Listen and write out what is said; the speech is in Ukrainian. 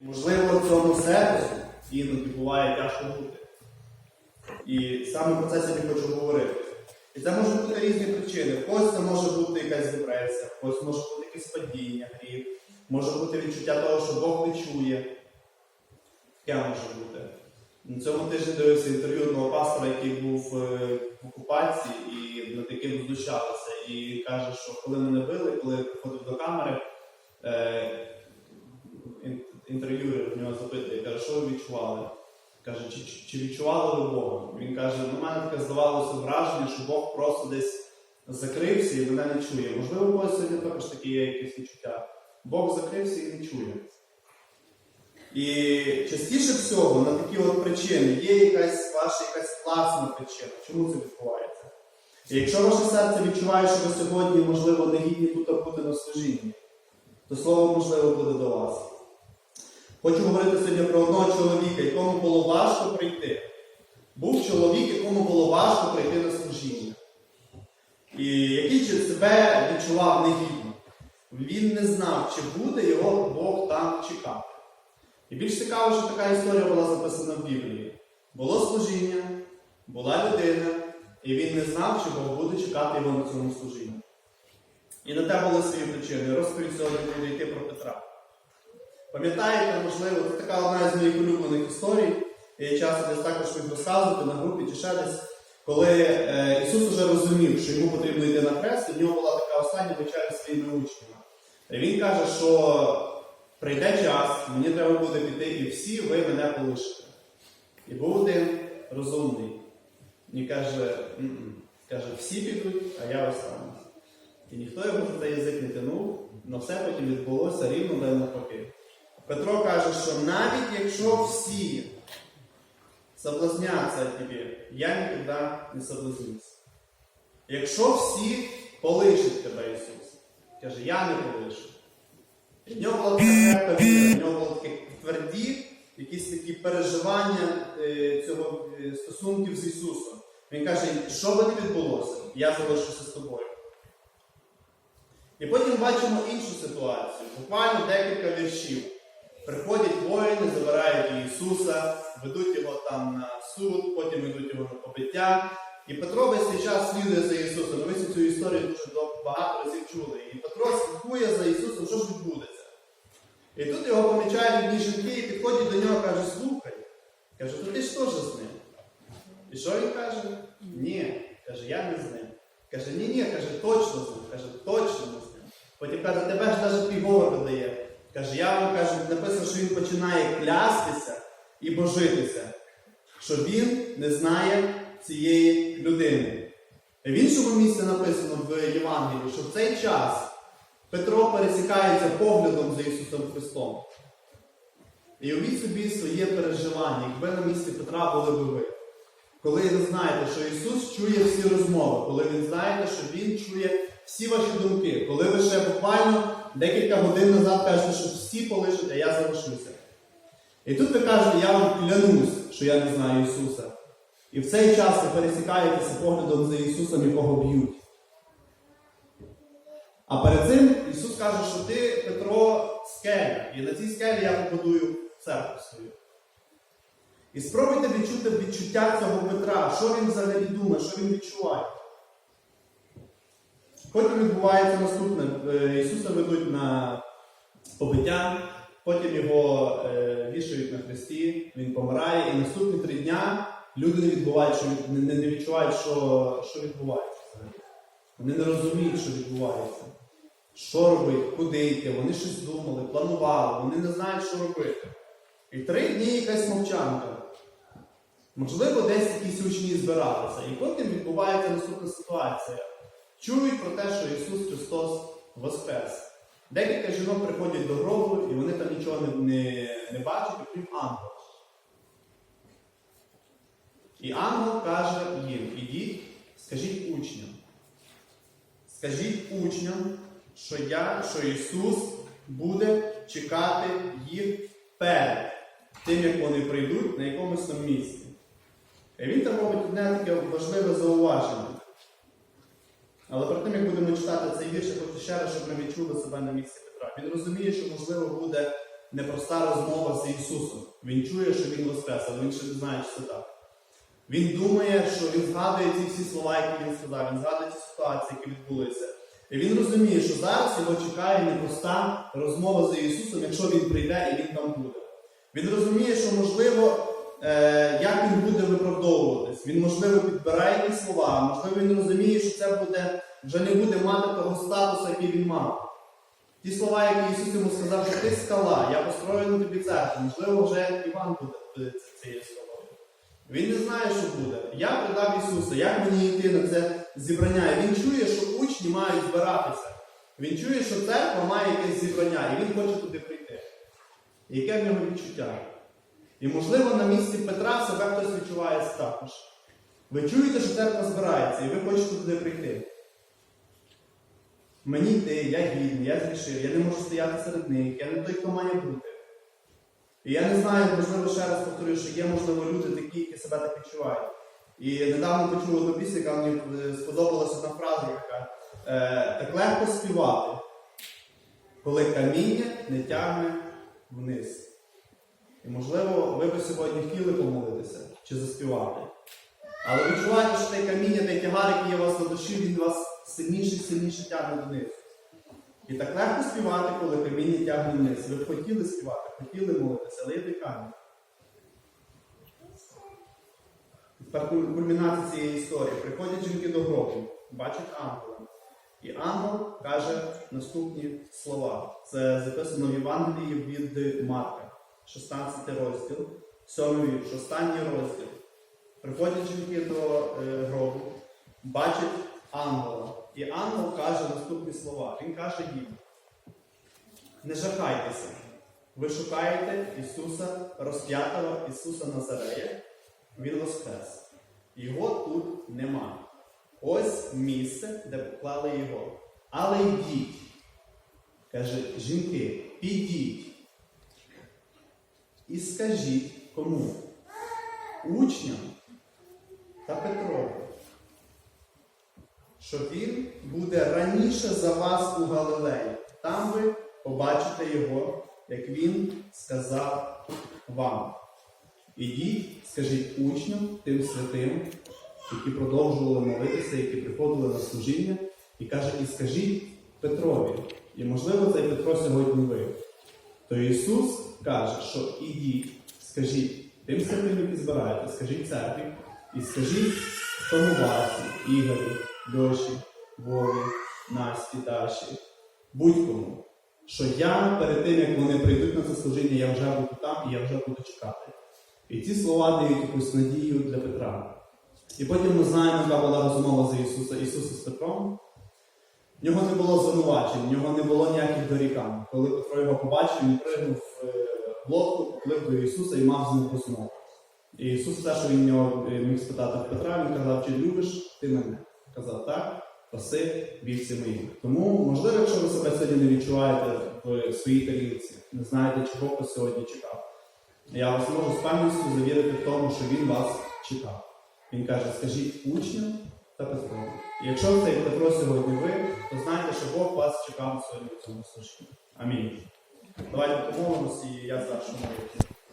Можливо, цьому серцю іноді буває тяжко бути. І саме про це сьогодні хочу говорити. І це можуть бути різні причини. В когось це може бути якась депресія, в когось може бути якесь падіння, гріх, може бути відчуття того, що Бог не чує. Таке може бути. На цьому тижні дивився інтерв'ю одного пастора, який був е, в окупації і над яким знущалися. І каже, що коли мене били, коли приходив до камери, е, інтерв'юер в нього запитує, каже, що ви відчували? Каже, чи, чи- відчували ви Бога? Він каже, ну, в мене таке здавалося враження, що Бог просто десь закрився і мене не чує. Можливо, у когось сьогодні також такі є якісь відчуття. Бог закрився і не чує. І частіше всього на такі от причини є якась ваша якась власна причина. Чому це відбувається? І якщо ваше серце відчуває, що ви сьогодні, можливо, не гідні тут бути на служінні, то слово можливо буде до вас. Хочу говорити сьогодні про одного чоловіка, якому було важко прийти. Був чоловік, якому було важко прийти на служіння. І який себе відчував негідно. Він не знав, чи буде його Бог там чекати. І більш цікаво, що така історія була записана в Біблії. Було служіння, була людина, і він не знав, чи Бог буде чекати його на цьому служінні. І на те були свої причини. Розповідь сьогодні буде йти про Петра. Пам'ятаєте, можливо, це така одна з моїх улюблених історій. Я часто десь також їх розказувати на групі чи ще десь, коли е, Ісус вже розумів, що йому потрібно йти на хрест, і в нього була така остання вечеря зі своїми учнями. І він каже, що прийде час, мені треба буде піти, і всі ви мене полишите. І був один розумний. І каже, «М-м». каже, всі підуть, а я останусь. І ніхто його за язик не тянув, але все потім відбулося рівно де навпаки. Петро каже, що навіть якщо всі соблазняться тобі, я нікуди не соблазнюся. Якщо всі полишать тебе, Ісус, каже, я не полишу. В нього була така віра, в нього були такі тверді, якісь такі переживання е, цього е, стосунків з Ісусом. Він каже, що би не відбулося, я залишуся з тобою. І потім бачимо іншу ситуацію, буквально декілька віршів. Приходять воїни, забирають Ісуса, ведуть його там на суд, потім ведуть його на побиття. І Петро весь цей час слідує за Ісусом. Ви цю історію дуже багато разів чули. І Петро слідкує за Ісусом, що ж відбудеться. І тут його помічають одні жінки і підходять до нього кажуть, слухай. Каже, то ти ж теж з ним. І що він каже? Ні. Каже, я не з ним. Каже, ні, ні, каже, точно з ним. Каже, точно не з ним. Потім каже, тебе ж навіть твій говор видає. Каже, я вам кажу, написано, що він починає клястися і божитися, що він не знає цієї людини. В іншому місці написано в Євангелії, що в цей час Петро пересікається поглядом за Ісусом Христом. І уявіть собі своє переживання, якби на місці Петра були би ви. Коли ви знаєте, що Ісус чує всі розмови, коли ви знаєте, що Він чує всі ваші думки, коли ви ще буквально декілька годин назад кажете, що всі полишите, а я залишуся. І тут ви кажете, я вам клянусь, що я не знаю Ісуса. І в цей час ви пересікаєтеся поглядом за Ісусом, якого б'ють. А перед цим Ісус каже, що ти, Петро, скеля, і на цій скелі я побудую церкву свою. І спробуйте відчути відчуття цього Петра, що він взагалі думає, що він відчуває. Потім відбувається наступне. Е, Ісуса ведуть на побиття, потім його е, вішають на хресті, він помирає, і наступні три дня люди не відбувають, що, не відчувають, що, що відбувається. Вони не розуміють, що відбувається. Що робити, куди йти, вони щось думали, планували, вони не знають, що робити. І три дні якась мовчанка. Можливо, десь якісь учні збиралися. І потім відбувається наступна ситуація. Чують про те, що Ісус Христос Воскрес. Декілька жінок приходять до гробу, і вони там нічого не, не, не бачать, окрім ангела. І ангел каже їм: ідіть, скажіть учням. Скажіть учням, що я, що Ісус буде чекати їх перед тим, як вони прийдуть на якомусь там місці. І він там робить одне таке важливе зауваження. Але перед тим, як будемо читати цей вірш, я хочу ще раз, щоб ми відчули себе на місці Петра. Він розуміє, що можливо буде непроста розмова з Ісусом. Він чує, що Він воскрес, але він ще не знає, чи це так. Він думає, що він згадує ці всі слова, які він сказав, він згадує ці ситуації, які відбулися. І він розуміє, що зараз його чекає непроста розмова з Ісусом, якщо він прийде і він там буде. Він розуміє, що можливо, як він буде виправдовуватись. Він, можливо, підбирає якісь слова, можливо, він розуміє, що це буде, вже не буде мати того статусу, який він мав. Ті слова, які Ісус йому сказав, що ти скала, я построю на тобі церкву, можливо, вже Іван буде цією скалою. Він не знає, що буде. Я придав Ісуса, як мені йти на це зібрання. Він чує, що учні мають збиратися. Він чує, що церква має якесь зібрання, і він хоче туди прийти. Яке в нього відчуття? І, можливо, на місці Петра себе хтось відчуває також. Ви чуєте, що церква збирається, і ви хочете туди прийти. Мені йти, я гідний, я зрішив, я не можу стояти серед них, я не той, хто має бути. І я не знаю, можливо, ще раз повторюю, що є, можливо, люди такі, які себе так відчувають. І недавно почув одну пісню, яка мені е, сподобалася одна фраза, яка е, так легко співати, коли каміння не тягне вниз. І можливо, ви би сьогодні хотіли помолитися чи заспівати. Але відчуваєте, що те каміння, той тягар, який є у вас на душі, він вас сильніше і сильніше тягне донизу. І так легко співати, коли каміння тягне вниз. Ви б хотіли співати, хотіли молитися, але є той камінь. Тепер кульмінація цієї історії. Приходять жінки до гробу, бачать ангела. І ангел каже наступні слова. Це записано в Євангелії від Марка, 16 розділ, 7 вірш, останній розділ. Приходять жінки до е, гробу, бачать ангела. І ангел каже наступні слова. Він каже їм: не жахайтеся. Ви шукаєте Ісуса розп'ятого Ісуса Назарея. Він воскрес. Його тут нема. Ось місце, де поклали його. Але йдіть. Каже, жінки, підіть. І скажіть кому? Учням та Петрові, що він буде раніше за вас у Галилеї. Там ви побачите його, як він сказав вам. Ідіть, скажіть учням, тим святим, які продовжували молитися, які приходили на служіння, і каже, і скажіть Петрові. І можливо, цей Петро сьогодні ви. То Ісус каже, що ідіть, скажіть тим святим, які збираєте, скажіть церкві, і скажіть тому Васі, Ігорю, Льоші, Вові, Насті, Даші, будь-кому, що я перед тим, як вони прийдуть на це служіння, я вже буду там і я вже буду чекати. І ці слова дають якусь надію для Петра. І потім ми знаємо, яка була розмова за Ісуса, Ісуса з Петром. В нього не було звинувачень, в нього не було ніяких дорікань. Коли Петро його побачив, він пригнув е, в лодку, поплив до Ісуса і мав з ним розмову. І Ісус те, що він нього е, міг спитати в Петра, він казав, чи любиш ти мене? Казав, так, проси вівці мої. Тому, можливо, якщо ви себе сьогодні не відчуваєте в своїй тарілці, не знаєте, чого хто сьогодні чекав. Я вас можу з певністю завірити в тому, що він вас чекав. Він каже, скажіть учням та Петру. І якщо цей Петро сьогодні ви, то знайте, що Бог вас чекав сьогодні в цьому служінні. Амінь. Давайте помолимося, і я завершу молитву.